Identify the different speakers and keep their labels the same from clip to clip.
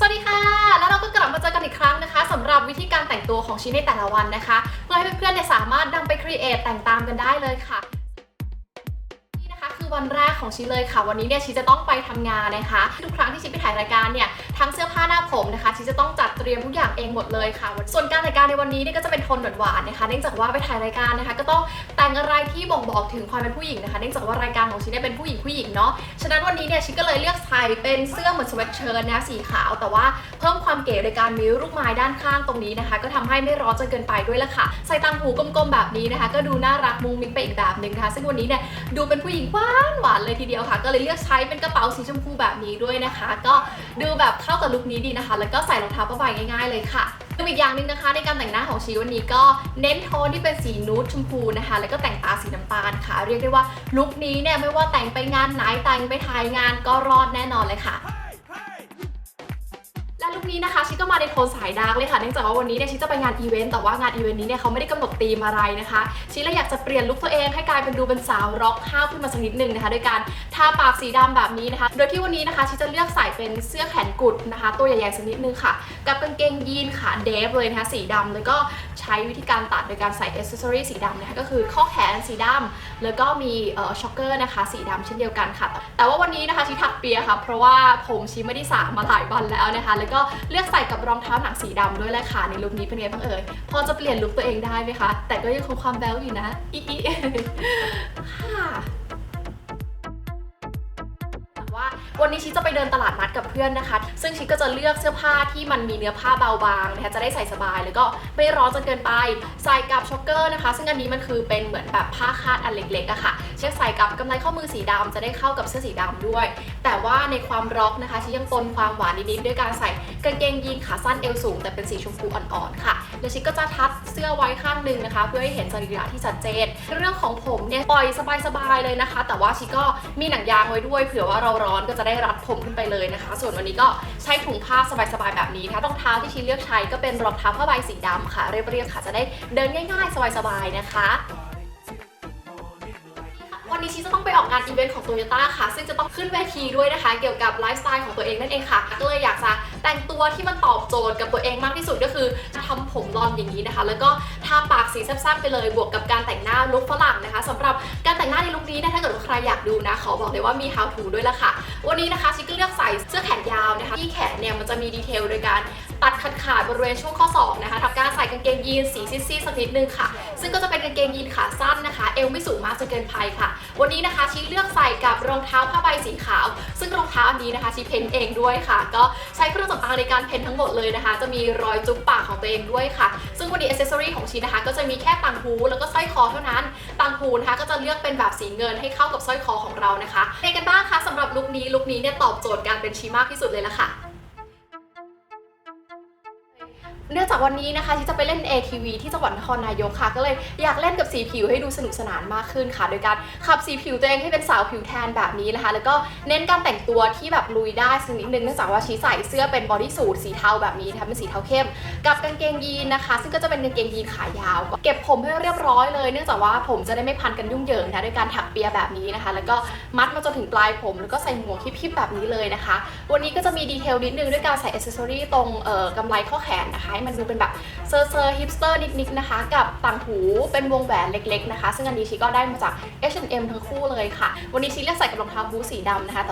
Speaker 1: สวัสดีค่ะ แล้วเราก็กลับมาเจอกันอีกครั้งนะคะสำหรับวิธีการแต่งตัวของชิ้นในแต่ละวันนะคะ เพื่อให้เพื่อนๆเนี่ยสามารถนำไปครีเอทแต่งตามกันได้เลยค่ะ คือวันแรกของชิเลยค่ะ วันนี้เนี่ยชิจะต้องไปทำงานนะคะ ทุกครั้งที่ชิไปถ่ายรายการเนี่ยทั้งเสื้อผ้าหน้าผมนะคะชิจะต้องจัดเตรียมทุกอย่างเองหมดเลยค่ะ ส่วนการแต่งกายในวันนี้เนี่ยก็จะเป็นโทนหวานๆนะคะ เนื่องจากว่าไปถ่ายรายการนะคะ ก็ต้องแต่งอะไรที่บ่งบอกถึงความเป็นผู้หญิงนะคะ เนื่องจากว่ารายการของชิเนี่ยเป็นผู้หญิงผู้หญิงเนาะ ฉะนั้นวันนี้เนี่ยชิก็เลยเลือกใส่เป็นเสื้อเหมือนสเวตเชิ้ตนะสีขาว แต่ว่าเพิ่มความเก๋โดยการมีลูกไม้ด้านข้างตรงนี้นะคะ ก็ทำให้ไม่ร้อนจนเกินไปด้วยละค่ะ ใส่ตังหูกลมๆแบบนี้นะคะ ก็ดูน่ารักมุงมิ้งไปอีกแบบหนึ่งนะคะ ซึ่งวันนี้เนี่ยดูเป็นผู้หญิงหวานหวานเลยทีเดียวค่ะ ก็เลยเลือกใช้เป็นกระเป๋าสีชมพูแบบนี้ด้วยนะคะ ก็ดูแบบเข้ากับลุคนี้ดีนะคะ แล้วก็ใส่รองเท้าผ้าใบง่าย ๆ เลยค่ะคืออีกอย่างหนึ่งนะคะในการแต่งหน้าของชีวันนี้ก็เน้นโทนที่เป็นสีนูดชมพูนะคะ แล้วก็แต่งตาสีน้ำตาลค่ะ เรียกได้ว่าลุคนี้เนี่ยไม่ว่าแต่งไปงานไหนแต่งไปถ่ายงานก็รอดแน่นอนเลยค่ะ และลุคนี้นะคะชิก็มาในโทนสายดาร์กเลยค่ะเนื่องจากว่าวันนี้เนี่ยชิจะไปงานอีเวนต์แต่ว่างานอีเวนต์นี้เนี่ยเขาไม่ได้กำหนดธีมอะไรนะคะชิเลยอยากจะเปลี่ยนลุคตัวเองให้กลายเป็นดูเป็นสาวร็อกห้าวขึ้นมาสักนิดนึงนะคะโดยการทาปากสีดำแบบนี้นะคะ โดยที่วันนี้นะคะชิจะเลือกใส่เป็นเสื้อแขนกุดนะคะ ตัวใหญ่ๆสักนิดนึงค่ะ กับกางเกงยีนขาเดฟเลยนะคะสีดำแล้วก็ใช้วิธีการตัดโดยการใส่เอเซสซอรี่สีดำนะคะก็คือข้อแขนสีดำแล้วก็มีเอ่อช็อคเกอร์นะคะ สีดำเช่นเดียวกันค่ะ แต่ว่าวันนี้นะคะชิถักเปียค่ะเพราะว่าผมชิไม่ได้สระมาหลายวันแล้วนะคะแล้วก็เลือกใส่กับรองเท้าหนังสีดำด้วยแหละค่ะในลุคนี้เป็นไงบ้างเอ่ยพอจะเปลี่ยนลุคตัวเองได้ไหมคะ แต่ก็ยังคงความแบ๊วอยู่นะอีอีค่ะ วันนี้ชิจะไปเดินตลาดนัดกับเพื่อนนะคะ ซึ่งชิก็จะเลือกเสื้อผ้าที่มันมีเนื้อผ้าเบาบางนะคะจะได้ใส่สบาย แล้วก็ไม่ร้อนจนเกินไป ใส่กับช็อกเกอร์นะคะ ซึ่งอันนี้มันคือเป็นเหมือนแบบผ้าคาดอันเล็กๆอะค่ะเช่ใส่กับกำไลข้อมือสีดำจะได้เข้ากับเสื้อสีดำด้วย แต่ว่าในความร็อกนะคะชิยังปนความหวานนิดๆด้วยการใส่กางเกงยีนขาสั้นเอวสูง แต่เป็นสีชมพูอ่อนๆค่ะ เดี๋ยวชิคก็จะทัดเสื้อไว้ข้างหนึ่งนะคะ เพื่อให้เห็นสรีระที่ชัดเจน เรื่องของผมเนี่ยปล่อยสบายๆเลยนะคะ แต่ว่าชิคก็มีหนังยางไว้ด้วย เผื่อว่าเราร้อนก็จะได้รัดผมขึ้นไปเลยนะคะ ส่วนวันนี้ก็ใช้ถุงผ้าสบายๆแบบนี้นะคะรองเท้าที่ชิคเลือกใช้ก็เป็นรองเท้าผ้าใบสีดำค่ะ เรียบๆค่ะจะได้เดินง่าย ๆ สบายๆนะคะ วันนี้ชีจะต้องไปออกงานอีเวนต์ของ Toyota ค่ะ ซึ่งจะต้องขึ้นเวทีด้วยนะคะ เกี่ยวกับไลฟ์สไตล์ของตัวเองนั่นเองค่ะ ก็เลยอยากจะแต่งตัวที่มันตอบโจทย์กับตัวเองมากที่สุดก็คือทำผมรอนอย่างนี้นะคะ แล้วก็ทาปากสีแซ่บๆไปเลย บวกกับการแต่งหน้าลุคฝรั่งนะคะสำหรับการแต่งหน้าในลุคนี้นยถ้าเกิดว่าใครอยากดูนะ ขอบอกเลยว่ามี how to ด้วยละค่ะ วันนี้นะคะชิก็เลือกใส่เสื้อแขนยาวนะคะ ที่แขนเนี่ยมันจะมีดีเทลโดยการ ตัดขาดขาดๆบริเวณช่วงข้อศอกนะคะทำการใส่กางเกงยีนสีซีดๆสักนิดนึงค่ะ ซึ่งก็จะเป็นกางเกงยีนขาสั้นนะคะ เอวไม่สูงมากจนเกินไปค่ะ วันนี้นะคะชีเลือกใส่กับรองเท้าผ้าใบสีขาว ซึ่งรองเท้าอันนี้นะคะชีเพ้นเองด้วยค่ะ ก็ใช้เครื่องสำอางในการเพ้นทั้งหมดเลยนะคะ จะมีรอยจุ๊บปากของตัวเองด้วยค่ะ ซึ่งวันนี้อ c เซอรีของชีนะคะ ก็จะมีแค่ต่างหูแล้วก็สร้อยคอเท่านั้นต่างหูนะคะก็จะเลือกเป็นแบบสีเงินให้เข้ากับสร้อยคอของเรานะคะเป็นกันบ้างคะสำหรับลุคนี้ลุคนี้เนี่ยตอบโจทย์การเป็นชีมากที่สุดเลยละค่ะ เนื่องจากวันนี้นะคะที่จะไปเล่น ATV ที่จังหวัดนครนายกค่ะ ก็เลยอยากเล่นกับสีผิวให้ดูสนุกสนานมากขึ้นค่ะ โดยการขับสีผิวตัวเองให้เป็นสาวผิวแทนแบบนี้นะคะ แล้วก็เน้นการแต่งตัวที่แบบลุยได้สักนิดนึงเนื่องจากว่าชีใส่เสื้อเป็นบอดี้สูทสีเทาแบบนี้นะคะเป็นสีเทาเข้ม กับกางเกงยีนนะคะ ซึ่งก็จะเป็นกางเกงยีนขายาว เก็บผมให้เรียบร้อยเลยเนื่องจากว่าผมจะได้ไม่พันกันยุ่งเหยิงนะคะด้วยการถักเปียแบบนี้นะคะ แล้วก็มัดมาจนถึงปลายผม แล้วก็ใส่หมวกฮิปๆแบบนี้เลยนะคะ วันนี้ก็จะมีดีเทลนิดนึงด้วยการใส่อ c เซสซอรีตรงเอ่อกำไลข้อแขนนะคะให้มันดูเป็นแบบเซอร์เซอร์ฮิปสเตอร์นิดๆนะคะ กับต่างหูเป็นวงแหวนเล็กๆนะคะ ซึ่งอันนี้ชีก็ได้มาจาก H&M ทั้งคู่เลยค่ะ วันนี้ชีเลือกใส่กับรองเท้าบูทสีดำนะคะ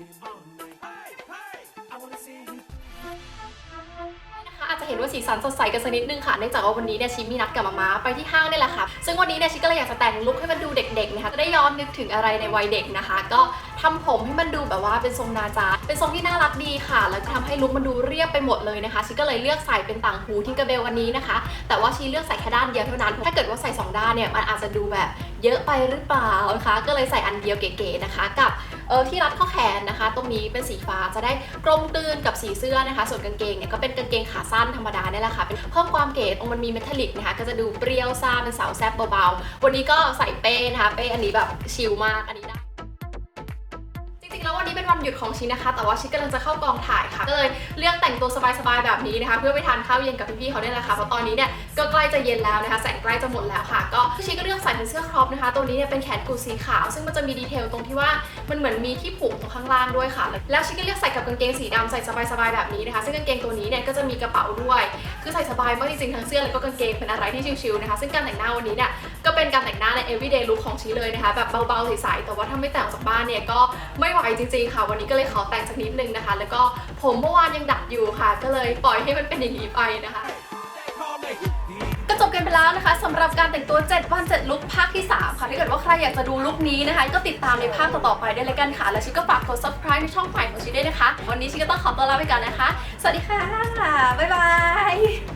Speaker 1: เห็นว่าสีสันสดใสกันสักนิดนึงค่ะเนื่องจากว่าวันนี้เนี่ยชิมีนัดกับมาม่าไปที่ห้างนี่แหละค่ะ ซึ่งวันนี้เนี่ยชิก็เลยอยากจะแต่งลุคให้มันดูเด็กๆนะคะจะได้ย้อนนึกถึงอะไรในวัยเด็กนะคะ ก็ทำผมให้มันดูแบบว่าเป็นทรงนาจาเป็นทรงที่น่ารักดีค่ะ แล้วก็ทำให้ลุคมันดูเรียบไปหมดเลยนะคะชิก็เลยเลือกใส่เป็นต่างหูที่กระเบลอันนี้นะคะ แต่ว่าชีเลือกใส่แค่ด้านเดียวเท่านั้นถ้าเกิดว่าใส่สองด้านเนี่ยมันอาจจะดูแบบ เยอะไปหรือเปล่านะคะ ก็เลยใส่อันเดียวเก๋ๆนะคะ กับเออที่รัดข้อแขนนะคะ ตรงนี้เป็นสีฟ้าจะได้กลมกลืนกับสีเสื้อนะคะ ส่วนกางเกงเนี่ยก็เป็นกางเกงขาสั้นธรรมดาเนี่ยแหละค่ะเป็นเพิ่มความเก๋ตรงมันมีเมทัลลิกนะคะ ก็จะดูเปรี้ยวซ่าเป็นสาวแซ่บเบาๆวันนี้ก็ใส่เป้นะคะเป้อันนี้แบบชิลมากอันนี้ เป็นวันหยุดของชินะคะ แต่ว่าชิกำลังจะเข้ากองถ่ายค่ะ ก็เลยเลือกแต่งตัวสบายๆแบบนี้นะคะ เพื่อไปทานข้าวเย็นกับพี่ๆเขาเนี่ยแหละค่ะ เพราะตอนนี้เนี่ยก็ใกล้จะเย็นแล้วนะคะ แสงใกล้จะหมดแล้วค่ะ ก็ชิก็เลือกใส่เป็นเสื้อครอปนะคะ ตัวนี้เนี่ยเป็นแขนกุดสีขาว ซึ่งมันจะมีดีเทลตรงที่ว่ามันเหมือนมีที่ผูกตรงข้างล่างด้วยค่ะ แล้วชิก็เลือกใส่กับกางเกงสีดำใส่สบายๆแบบนี้นะคะ ซึ่งกางเกงตัวนี้เนี่ยก็จะมีกระเป๋าด้วย คือใส่สบายมากจริงๆทั้งเสื้อแล้วก็กางเกงเป็นอะไรที่ชิลๆนะคะซึ่งการแต่งหน้าวันนี้เนี่ยก็เป็นการแต่งหน้าใน everyday look ของชีเลยนะคะแบบเบาๆใสๆแต่ว่าถ้าไม่แต่งออกจากบ้านเนี่ยก็ไม่ไหวจริงๆค่ะ วันนี้ก็เลยขอแต่งสักนิดนึงนะคะ แล้วก็ผมเมื่อวานยังดัดอยู่ค่ะ ก็เลยปล่อยให้มันเป็นอย่างนี้ไปนะคะ ก็จบกันไปแล้วนะคะสำหรับการแต่งตัว 7 วัน 7 ลุคภาคที่ 3 ค่ะถ้าเกิดว่าใครอยากจะดูลุคนี้นะคะ ก็ติดตามในภาคต่อๆไปได้เลยกันค่ะ และชิคก็ฝากกด subscribe ในช่องใหม่ของชิด้วยนะคะ วันนี้ชิคก็ต้องขอตัวลาไปก่อนนะคะ สวัสดีค่ะ บ๊ายบาย